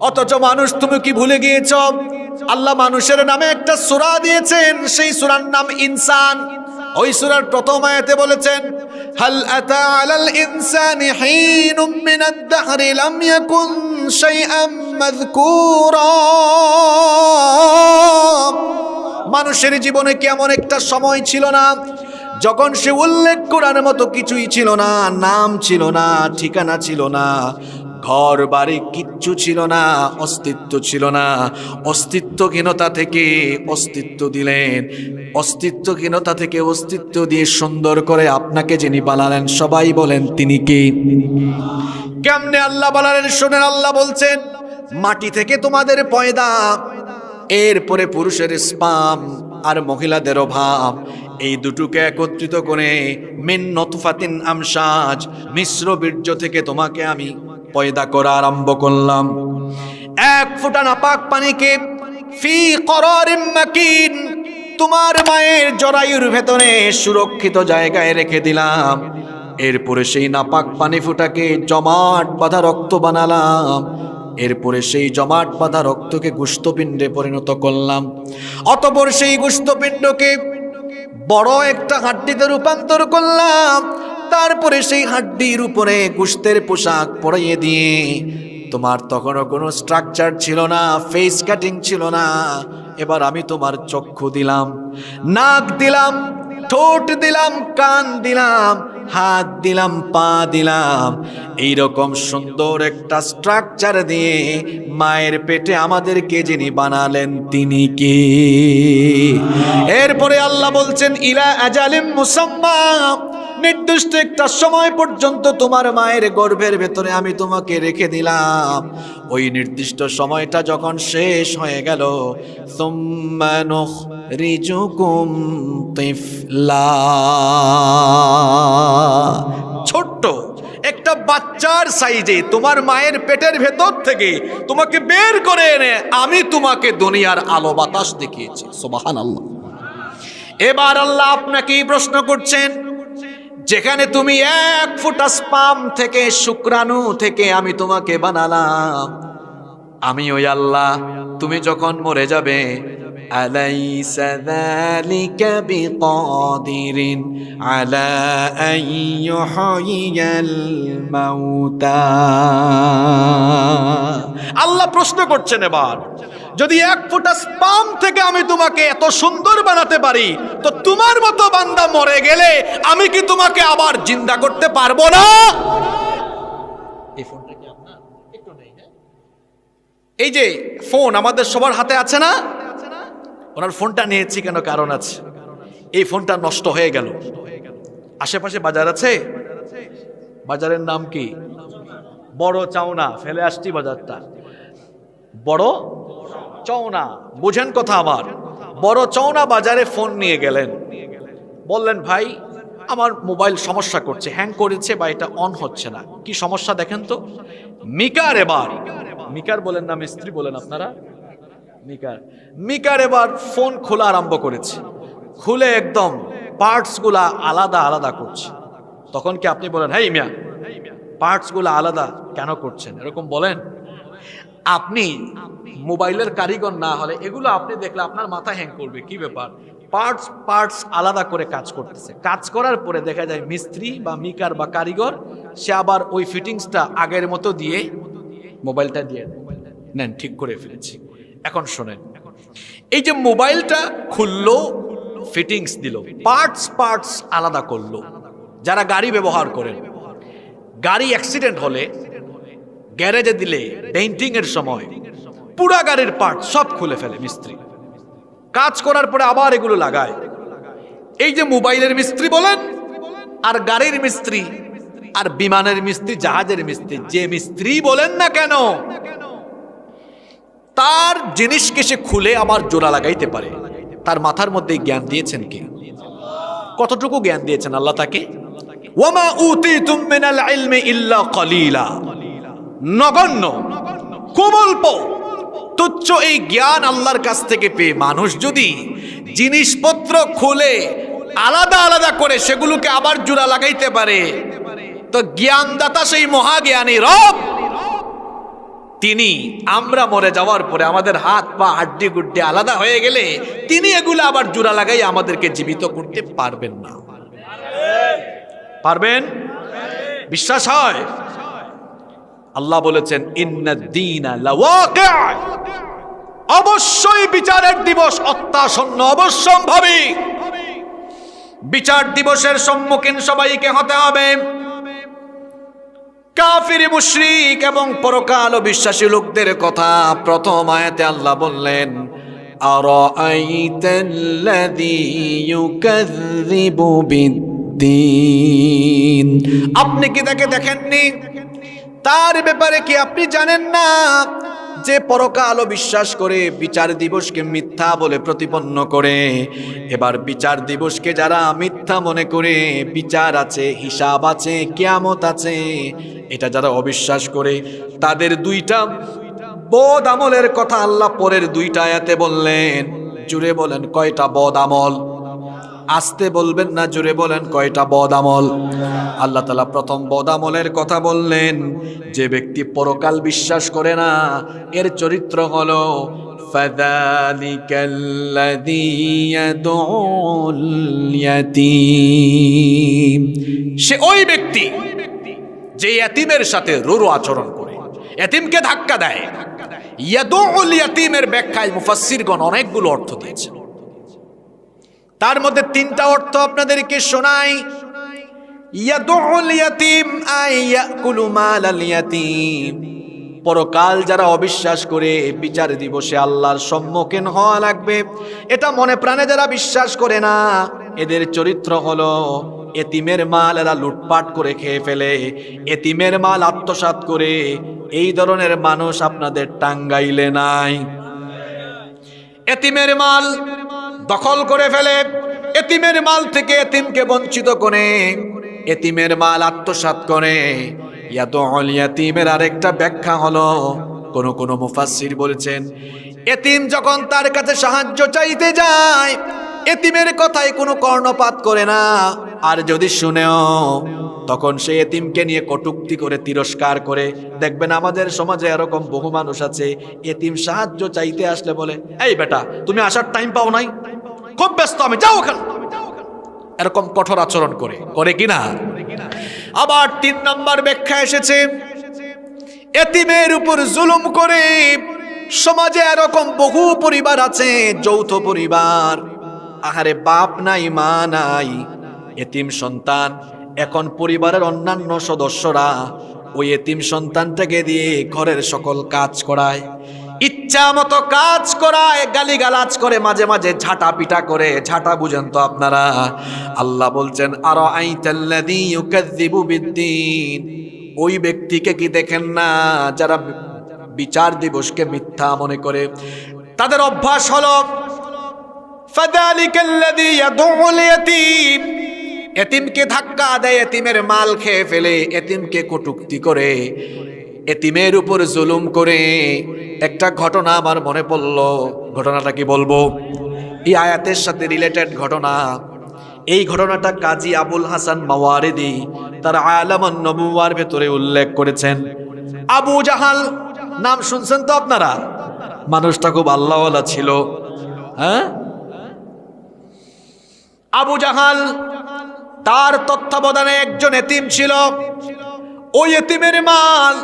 অথচ মানুষ, তুমি কি ভুলে গিয়েছ? আল্লাহ মানুষের নামে একটা সূরা দিয়েছেন, সেই সুরার নাম ইনসান। ওই সুরার প্রথম আয়াতে বলেছেন, হাল আতা আলাল ইনসানি হিনুম মিনাদ দাহরি লাম ইয়াকুন শাইআম মাযকুরা। মানুষের জীবনে কি এমন একটা সময় ছিল না, যখন সে উল্লেখ করার মতো কিছুই ছিল না, নাম ছিল না, ঠিকানা ছিল না ঘর বাড়ি কিচ্ছু ছিল না, অস্তিত্ব ছিল না। অস্তিত্বহীনতা থেকে অস্তিত্ব দিলেন। অস্তিত্বহীনতা থেকে অস্তিত্ব দিয়ে সুন্দর করে আপনাকে যিনি বানালেন, সবাই বলেন, তিনি কে? কেমনে আল্লাহ বানালেন শোনেন আল্লাহ বলছেন, মাটি থেকে তোমাদের পয়দা, এরপরে পুরুষের স্পাম আর মহিলাদের অভাব। এই দুটোকে একত্রিত করে মিন নতফাতিন আমসাজ, মিশ্র বীর্য থেকে তোমাকে আমি পয়দা করা আরম্ভ করলাম। এক ফোঁটা নাপাক পানিকে ফি করারিম মাকিন, তোমার মায়ের জরায়ুর ভেতরে সুরক্ষিত জায়গায় রেখে দিলাম। এরপরে সেই নাপাক পানি ফুটাকে জমাট বাঁধা রক্ত বানালাম। এরপরে সেই জমাট বাঁধা রক্তকে গুস্তপিণ্ডে পরিণত করলাম। অতপর সেই গুস্তপিণ্ডকে বড় একটা হাড্ডিতে রূপান্তর করলাম। তারপরে সেই হাড্ডির উপরে গুস্তের পোশাক পরাইয়ে দিয়ে, তোমার তখনও কোনো স্ট্রাকচার ছিল না ফেস কাটিং ছিল না। এবার আমি তোমার চক্ষু দিলাম, নাক দিলাম, ঠোঁট দিলাম, কান দিলাম, হাত দিলাম, পা দিলাম। এই রকম সুন্দর একটা স্ট্রাকচার দিয়ে মায়ের পেটে আমাদেরকে যিনি বানালেন তিনি কে? এরপরে আল্লাহ বলছেন, ইলা আজালিম মুসাম্মা। নির্দিষ্ট একটা সময় পর্যন্ত তোমার মায়ের গর্ভের ভেতরে আমি তোমাকে রেখে দিলাম। ওই নির্দিষ্ট সময়টা যখন শেষ হয়ে গেল ছোট্ট একটা বাচ্চার সাইজে তোমার মায়ের পেটের ভেতর থেকে তোমাকে বের করে এনে আমি তোমাকে দুনিয়ার আলো বাতাস দেখিয়েছি। সোবাহান আল্লাহ এবার আল্লাহ আপনাকে এই প্রশ্ন করছেন যেখানে তুমি এক ফুটা স্পাম থেকে, শুক্রাণু থেকে আমি তোমাকে বানালাম। আমি ওই আল্লাহ, তুমি যখন মরে যাবে আল্লাহ প্রশ্ন করছেন এবার যদি এক ফুটা স্পাম থেকে আমি তোমাকে এত সুন্দর বানাতে পারি তো তোমার মতো বান্দা মরে গেলে আমি কি তোমাকে আবার জিন্দা করতে পারব না? এই ফোনটা কি আপনার? একটু নেই হ্যাঁ? এই যে ফোন আমাদের সবার হাতে আছে না? ওনার ফোনটা নিয়েছি কেন কারণ আছে? এই ফোনটা নষ্ট হয়ে গেল। আশেপাশে বাজার আছে? বাজারের নাম কি? বড় চাওনা ফেলে আসছি বাজারটা। বড় চওনা, বুঝেন কথা আমার। বড় চওনা বাজারে ফোন নিয়ে গেলেন। বললেন, ভাই, আমার মোবাইল সমস্যা করছে, হ্যাং করেছে বা এটা অন হচ্ছে না। কি সমস্যা দেখেন তো? মিকার এবার, মিকার বলেন না, মিস্ত্রি বলেন আপনারা? মিকার মিকার এবার ফোন খোলা আরম্ভ করেছে। খুলে একদম পার্টসগুলা আলাদা আলাদা করছে। তখন কি আপনি বলেন হ্যাঁ মিয়া পার্টসগুলো আলাদা কেন করছেন? এরকম বলেন। আপনি মোবাইলের কারিগর না হলে এগুলো আপনি দেখলে আপনার মাথা হ্যাং করবে। কি ব্যাপার? পার্টস পার্টস আলাদা করে কাজ করতেছে। কাজ করার পরে দেখা যায় মিস্ত্রি বা মিকার বা কারিগর, সে আবার ওই ফিটিংসটা আগের মতো দিয়ে মোবাইলটা দিয়ে নেন, ঠিক করে ফেলেছি। এখন শোনেন। এই যে মোবাইলটা খুললো ফিটিংস দিল, পার্টস পার্টস আলাদা করল। যারা গাড়ি ব্যবহার করেন গাড়ি অ্যাক্সিডেন্ট হলে গ্যারেজে দিলে পেইন্টিং এর সময়, পুরা গাড়ির পার্ট সব খুলে ফেলে মিস্ত্রি। কাজ করার পরে আবার এগুলো লাগায়। এই যে মোবাইলের মিস্ত্রি বলেন, আর গাড়ির মিস্ত্রি, আর বিমানের মিস্ত্রি, জাহাজের মিস্ত্রি, যে মিস্ত্রি বলেন না কেন, তার জিনিসকে সে খুলে আবার জোড়া লাগাইতে পারে। তার মাথার মধ্যে জ্ঞান দিয়েছেন কে? কতটুকু জ্ঞান দিয়েছেন আল্লাহ তাকে? ওয়ামা উতিতুম মিনাল ইলমি ইল্লা কলিলা। নগণ্য অল্প তুচ্ছ এই জ্ঞান আল্লাহর কাছ থেকে পেয়ে মানুষ যদি জিনিসপত্র খুলে আলাদা আলাদা করে সেগুলোকে আবার জোড়া লাগাইতে পারে, তো জ্ঞানদাতা সেই মহাজ্ঞানী রব। তিনি আমরা মরে যাওয়ার পরে আমাদের হাত পা হাড্ডি গুড্ডি আলাদা হয়ে গেলে তিনি এগুলো আবার জোড়া লাগাই আমাদেরকে জীবিত করতে পারবেন না। পারবেন? বিশ্বাস হয়? আল্লাহ বলেছেন অবশ্যই বিচারের দিবস অত্যাসন্ন, অবশ্যম্ভাবী। বিচার দিবসের সম্মুখীন সবাইকে হতে হবে। কাফির, মুশরিক এবং পরকাল বিশ্বাসী লোকদের কথা প্রথম আয়াতে আল্লাহ বললেন আর আইতাল্লাযী ইউকাযযিবু বিদ উদ্দিন আপনি কি তাকে দেখেননি? তার ব্যাপারে কি আপনি জানেন না? যে পরকালও বিশ্বাস করে বিচার দিবসকে মিথ্যা বলে প্রতিপন্ন করে। এবার বিচার দিবসকে যারা মিথ্যা মনে করে, বিচার আছে, হিসাব আছে, কেয়ামত আছে, এটা যারা অবিশ্বাস করে, তাদের দুইটা বদ আমলের কথা আল্লাহ পরের দুইটা এতে বললেন। জুড়ে বলেন, কয়টা বদ আমল? আসতে বলবেন না জুড়ে বলেন কয়টা বদ আমল আল্লাহ তালা প্রথম বদ আমলের কথা বললেন যে ব্যক্তি পরকাল বিশ্বাস করে না এর চরিত্র হলো فذلك الذي يدعو اليتيم সে ওই ব্যক্তি যে ইয়াতিমের সাথে রুরু আচরণ করে ইয়াতিমকে ধাক্কা দেয় ইয়াদুল ইয়াতিমের ব্যাখ্যায় মুফাসসিরগণ অনেকগুলো অর্থ দিয়েছে তার মধ্যে তিনটা অর্থ আপনাদেরকে শোনাই। পরকাল যারা অবিশ্বাস করে, বিচার দিবসে আল্লাহর সম্মুখীন হওয়া লাগবে। এটা মনে প্রাণে যারা বিশ্বাস করে না, এদের চরিত্র হলো এতিমের মাল এরা লুটপাট করে খেয়ে ফেলে, এতিমের মাল আত্মসাৎ করে, এই ধরনের মানুষ আপনাদের টাঙ্গাইলে নাই। এতিমের মাল দখল করে ফেলে। এতিমের মাল থেকে এতিমকে বঞ্চিত করে। এতিমের মাল আত্মসাৎ করে। ইয়াত ইয়াতিমের আরেকটা ব্যাখ্যা হলো, কোন কোন মুফাসসির বলেছেন, এতিম যখন তার কাছে সাহায্য চাইতে যায়, এতিমের কথায় কোনো কর্ণপাত করে না। আর যদি শুনেও, তখন সে এতিমকে নিয়ে কটুক্তি করে, তিরস্কার করে, দেখবেন আমাদের সমাজে এরকম বহু মানুষ আছে, এতিম সাহায্য চাইতে আসলে বলে, এই বেটা, তুমি আসার টাইম পাও নাই? খুব ব্যস্ত আমি, যাও ওখানে। এরকম কঠোর আচরণ করে করে কিনা? আবার তিন নম্বর ব্যাখ্যা এসেছে, এতিমের উপর জুলুম করে সমাজে এরকম বহু পরিবার আছে, যৌথ পরিবার। আহারে, বাপ নাই, মা নাই, এতিম সন্তান, এখন পরিবারের অন্যান্য সদস্যরা ওই এতিম সন্তানটাকে দিয়ে ঘরের সকল কাজ করায়। ইচ্ছা মতো কাজ করায়, গালিগালাজ করে, মাঝে মাঝে ঝাঁটা পিটা করে, ঝাঁটা বুঝেন তো আপনারা। আল্লাহ বলছেন আরও বিদ্দিন। ওই ব্যক্তিকে কি দেখেন না, যারা বিচার দিবসকে মিথ্যা মনে করে? তাদের অভ্যাস হলো এতিমকে ধাক্কা দেয়, এতিমের মাল খেয়ে ফেলে, এতিমকে কটুক্তি করে। এতিমের উপর জুলুম করে একটা ঘটনা আমার মনে পড়ল। ঘটনাটা কি বলব? এই আয়াতের সাথে রিলেটেড ঘটনা। এই ঘটনাটা কাজী আবুল হাসান মাওয়ারিদি তার আলামান নবুয়ার ভেতরে উল্লেখ করেছেন। আবু জাহাল, নাম শুনছেন তো আপনারা? মানুষটা খুব আল্লাহওয়ালা ছিল। হ্যাঁ? আবু জাহাল তার তত্ত্বাবধানে একজন এতিম ছিল। ওই এতিমের মাল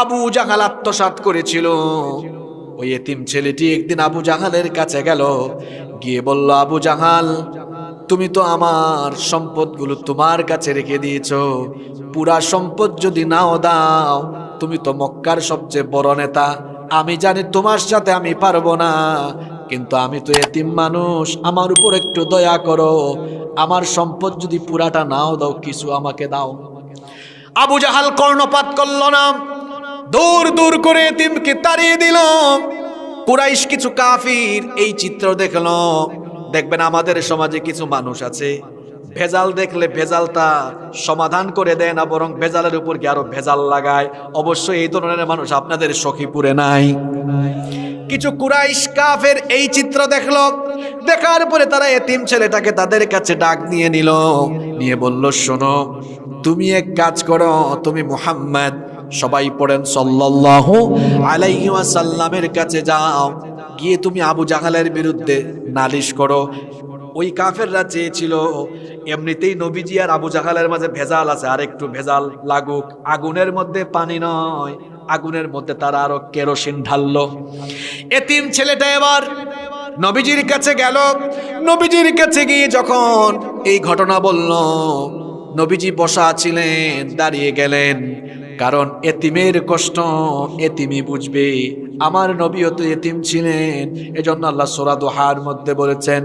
আবু জাহাল আত্মসাৎ করেছিল। ওই এতিম ছেলেটি একদিন আবু জাহালের কাছে গেল। গিয়ে বলল, আবু জাহাল, তুমি তো আমার সম্পদগুলো তোমার কাছে রেখে দিয়েছ। পুরা সম্পদ যদি নাও দাও, তুমি তো মক্কার সবচেয়ে বড় নেতা। আমি জানি তোমার সাথে আমি পারব না, কিন্তু আমি তো এতিম মানুষ। আমার উপর একটু দয়া করো। আমার সম্পদ যদি পুরাটা নাও দাও, কিছু আমাকে দাও। আবু জাহাল কর্ণপাত করল না। দূর দূর করে এতিমকে তাড়িয়ে দিল। কুরাইশ কিছু কাফির এই চিত্র দেখল। দেখবেন আমাদের সমাজে কিছু মানুষ আছে, ভেজাল দেখলে ভেজালটা সমাধান করে দেয় না, বরং ভেজালের উপর কি আরও ভেজাল লাগায়। অবশ্যই এই ধরনের মানুষ আপনাদের সখীপুরে নাই। কিছু কুরাইশ কাফের এই চিত্র দেখল। দেখার পরে তারা এতিম ছেলেটাকে তাদের কাছে ডাক নিয়ে নিল। নিয়ে বলল, শোনো, তুমি এক কাজ করো, তুমি মুহাম্মদ সবাই পড়েন, সাল্লাল্লাহু আলাইহি ওয়াসাল্লামের কাছে যাও। গিয়ে তুমি আবু জাহালের বিরুদ্ধে নালিশ করো। ওই কাফেররা চেয়েছিল, এমনিতেই নবীজি আর আবু জাহালের মাঝে ভেজাল আছে, আর একটু ভেজাল লাগুক। আগুনের মধ্যে পানি নয়, আগুনের মধ্যে তারা আরও কেরোসিন ঢাললো। এতিম ছেলেটা এবার নবীজির কাছে গেল। নবীজির কাছে গিয়ে যখন এই ঘটনা বলল, নবীজি বসা ছিলেন দাঁড়িয়ে গেলেন। কারণ এতিমের কষ্ট এতিমি বুঝবে। আমার নবীও তো এতিম ছিলেন। এজন্য আল্লাহ সোরা দোহার মধ্যে বলেছেন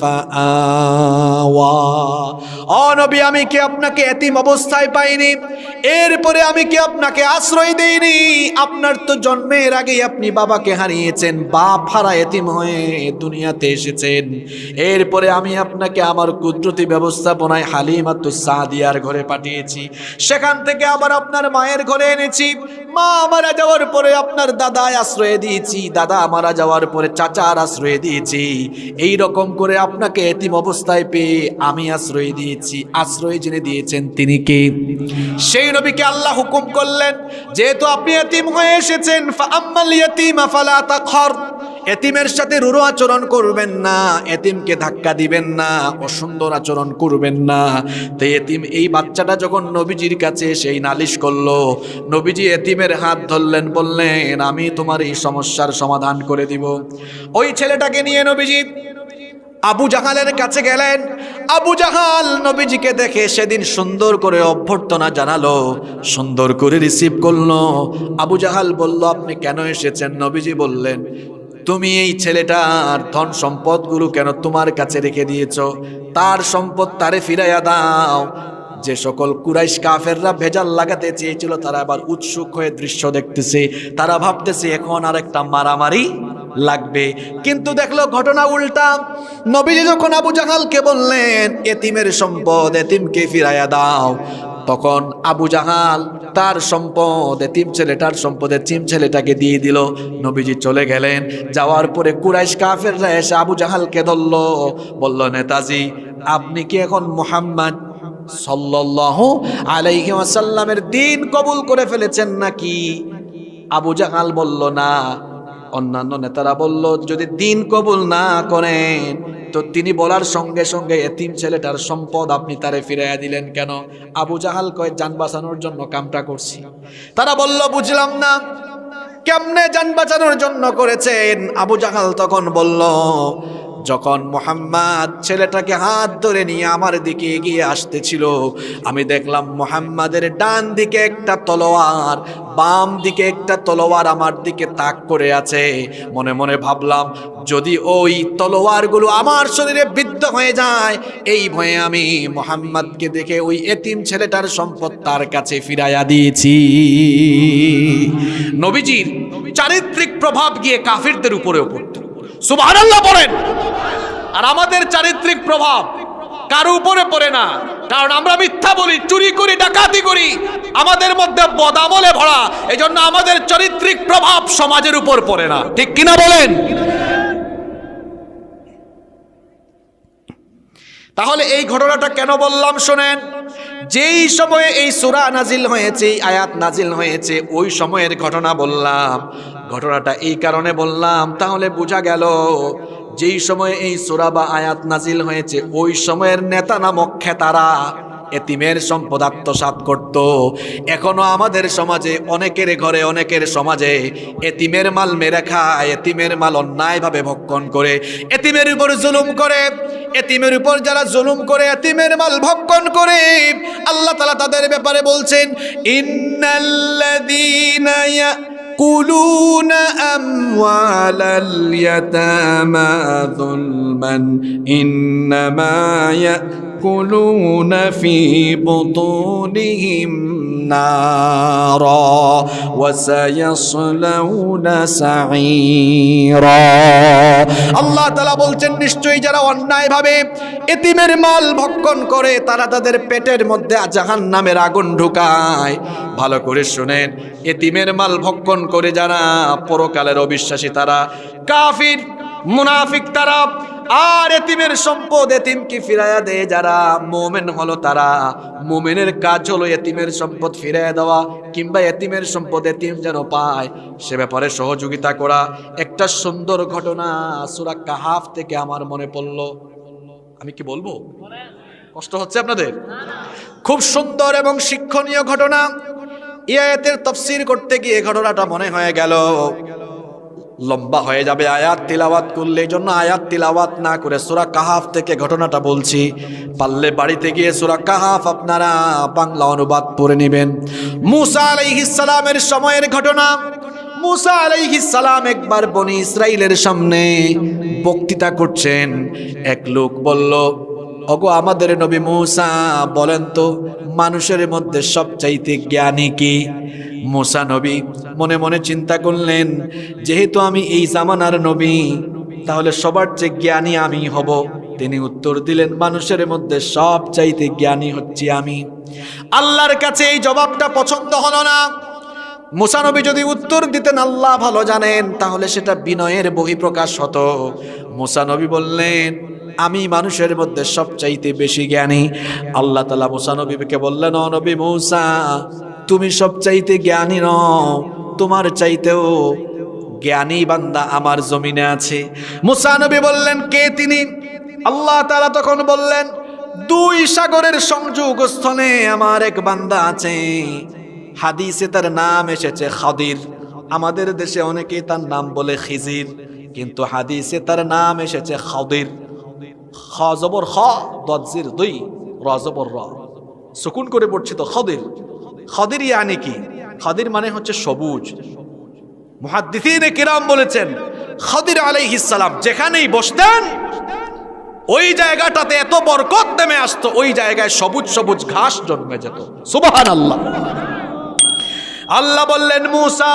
ফাআওয়া। ও আমি কি আপনাকে এতিম অবস্থায় পাইনি? এরপরে আমি কি আপনাকে আশ্রয় দেইনি? আপনার তো জন্মের আগেই আপনি বাবাকে হারিয়েছেন, বাপ হারা এতিম হয়ে দুনিয়াতে এসেছেন। এরপরে আমি আপনাকে আমার কুদরতি ব্যবস্থাপনায় হালিমাতু সাদিয়ার ঘরে পাঠিয়েছি। সেখান থেকে আবার আপনার মায়ের ঘরে এনেছি। মা মারা যাওয়ার পরে আপনার দাদায় আশ্রয় দিয়েছি। দাদা মারা যাওয়ার পরে চাচার আশ্রয় দিয়েছি। এই রকম করে আপনাকে এতিম অবস্থায় পেয়ে আমি আশ্রয় দিয়েছি। আশ্রয় জেনে দিয়েছেন তিনি কে? সেই নবীকে আল্লাহ হুকুম করলেন, যেহেতু আপনি এতিম হয়ে এসেছেন, ফাআম্মাল ইয়াতীমা ফালা তাখর। এতিমের সাথে রুরু আচরণ করবেন না, এতিমকে ধাক্কা দিবেন না, অসুন্দর আচরণ করবেন না। তো এতিম, এই বাচ্চাটা যখন নবীজির কাছে সেই নালিশ করল, নবীজি এতিমের হাত ধরলেন, বললেন, আমি তোমার এই সমস্যার সমাধান করে দিব। ওই ছেলেটাকে নিয়ে নবীজি আবু জাহালের কাছে গেলেন। আবু জাহাল নবীজিকে দেখে সেদিন সুন্দর করে অভ্যর্থনা জানালো, সুন্দর করে রিসিভ করল। আবু জাহাল বলল, আপনি কেন এসেছেন? নবীজি বললেন তুমি এই ছেলেটার ধন সম্পদগুলো কেন তোমার কাছে রেখে দিয়েছ? তার সম্পদ তারে ফিরাইয়া দাও। যে সকল কুরাইশ কাফেররা ভেজাল লাগাতে চেয়েছিল, তারা আবার উৎসুক হয়ে দৃশ্য দেখতেছে। তারা ভাবতেছে, এখন আর একটা মারামারি লাগবে। কিন্তু দেখল ঘটনা উল্টা। নবীজি যখন আবু জাহালকে বললেন, এতিমের সম্পদ এতিমকে ফিরাইয়া দাও। তখন আবু জাহাল তার সম্পদ এতিম ছেলেটার সম্পদ চিম ছেলেটাকে দিয়ে দিল। নবীজি চলে গেলেন। যাওয়ার পরে কুরাইশ কাফেররা এসে আবু জাহালকে ধরল। বলল, নেতাজি, আপনি কি এখন মোহাম্মদ সাল্লাল্লাহু আলাইহি ওয়াসাল্লামের দিন কবুল করে ফেলেছেন নাকি? আবু জাহাল বলল, না। অন্যান্য নেতারা বলল, যদি দিন কবুল না করেন, তো তিনি বলার সঙ্গে সঙ্গে এতিম ছেলেটার সম্পদ আপনি তারে ফিরাইয়া দিলেন কেন? আবু জাহাল কয়ে, যান বাঁচানোর জন্য কামটা করছি। তারা বলল, বুঝলাম না। কেমনে যান বাঁচানোর জন্য করেছেন? আবু জাহাল তখন বলল যখন মোহাম্মদ ছেলেটাকে হাত ধরে নিয়ে আমার দিকে এগিয়ে আসতেছিল, আমি দেখলাম মোহাম্মদের ডান দিকে একটা তলোয়ার, বাম দিকে একটা তলোয়ার আমার দিকে তাক করে আছে। মনে মনে ভাবলাম, যদি ওই তলোয়ারগুলো আমার শরীরে বিদ্ধ হয়ে যায়, এই ভয়ে আমি মোহাম্মদকে দেখে ওই এতিম ছেলেটার সম্পদ তার কাছে ফিরাইয়া দিয়েছি। নবীজির চারিত্রিক প্রভাব গিয়ে কাফিরদের উপরেও পড়তো। সুবহানাল্লাহ বলেন আর আমাদের চারিত্রিক প্রভাব কারও উপরে পড়ে না। কারণ আমরা মিথ্যা বলি, চুরি করি, ডাকাতি করি। আমাদের মধ্যে বদামলে ভরা। এই জন্য আমাদের চারিত্রিক প্রভাব সমাজের উপর পড়ে না। ঠিক কিনা বলেন? তাহলে এই ঘটনাটা কেন বললাম শোনেন? যেই সময়ে এই সুরা নাজিল হয়েছে আয়াত নাজিল হয়েছে, ওই সময়ের ঘটনা বললাম। ঘটনাটা এই কারণে বললাম, তাহলে বোঝা গেল যেই সময়ে এই সোরা বা আয়াত নাজিল হয়েছে, ওই সময়ের নেতা নামক খেতারা এতিমের সম্পদ আত্মসাত করত। এখনও আমাদের সমাজে, অনেকের ঘরে, অনেকের সমাজে এতিমের মাল মেরে খায়, এতিমের মাল অন্যায়ভাবে ভক্ষণ করে। এতিমের উপর জুলুম করে, এতিমের উপর যারা জুলুম করে, এতিমের মাল ভক্ষণ করে। আল্লাহ তালা তাদের ব্যাপারে বলছেন, ইন্নাল্লাযীনা يأكلون أموال اليتامى ظلما إنما يأكلون في بطونهم نارا وسيصلون سعيرا আল্লাহ তালা বলছেন নিশ্চয়ই যারা অন্যায়ভাবে এতিমের মাল ভক্ষণ করে তারা তাদের পেটের মধ্যে জাহান নামের আগুন ঢুকায় ভালো করে শুনেন এতিমের মাল ভক্ষণ করে যারা পরকালের অবিশ্বাসী তারা কাফির মুনাফিক তারা আর এতিমের সম্পদ এতিমকে ফিরাইয়া দেয় যারা মোমেন হলো তারা। মোমেনের কাজ হলো এতিমের সম্পদ ফিরাইয়া দেওয়া কিংবা এতিমের সম্পদ এতিম যেন পায়। সে ব্যাপারে সহযোগিতা করা একটা সুন্দর ঘটনা সুরা কাহাফ থেকে আমার মনে পড়ল। আমি কি বলব? কষ্ট হচ্ছে আপনাদের? খুব সুন্দর এবং শিক্ষণীয় ঘটনা। ইয়াতের তফসির করতে গিয়ে ঘটনাটা মনে হয়ে গেল। লম্বা হয়ে যাবে আয়াত তিলাওয়াত করলে এই জন্য আয়াত তিলাওয়াত না করে সুরা কাহাফ থেকে ঘটনাটা বলছি। পারলে বাড়িতে গিয়ে সুরা কাহাফ আপনারা বাংলা অনুবাদ পড়ে নেবেন। মুসা আলাইহিস সালামের সময়ের ঘটনা। মুসা আলাইহিস সালাম একবার বনি ইসরাইলের সামনে বক্তৃতা করছেন। এক লোক বলল ওগো আমাদের নবী মুসা বলেন তো, মানুষের মধ্যে সবচাইতে জ্ঞানী কি? মুসা নবী মনে মনে চিন্তা করলেন, যেহেতু আমি এই জামানার নবী, তাহলে সবার চেয়ে জ্ঞানী আমি হব। তিনি উত্তর দিলেন, মানুষের মধ্যে সব চাইতে জ্ঞানী হচ্ছি আমি। আল্লাহর কাছে এই জবাবটা পছন্দ হলো না। মুসানবী যদি উত্তর দিতেন, আল্লাহ ভালো জানেন, তাহলে সেটা বিনয়ের বহিঃপ্রকাশ হতো। মুসানবী বললেন আমি মানুষের মধ্যে সবচাইতে বেশি জ্ঞানী। আল্লাহ তালা মুসানবীকে বললেন, "ও নবী মুসা, তুমি সবচাইতে জ্ঞানী নও। তোমার চাইতেও জ্ঞানী বান্দা আমার জমিনে আছে। মুসানবী বললেন, কে তিনি? আল্লাহ তালা তখন বললেন, দুই সাগরের সংযোগ স্থলে আমার এক বান্দা আছে। হাদিসে তার নাম এসেছে খাদির। আমাদের দেশে অনেকেই তার নাম বলে খিজির, কিন্তু হাদিসে তার নাম এসেছে খাদির। খ খ দজির দুই র। জবর সুকুন করে পড়ছি তো খদির। খদির ইয়ানি কি? খদির মানে হচ্ছে সবুজ। মুহাদ্দিসিনে কিরাম বলেছেন, খদির সালাম যেখানেই বসতেন, ওই জায়গাটাতে এত বরকত নেমে আসতো, ওই জায়গায় সবুজ সবুজ ঘাস জন্মে যেত। সুবহান আল্লাহ আল্লাহ বললেন, মুসা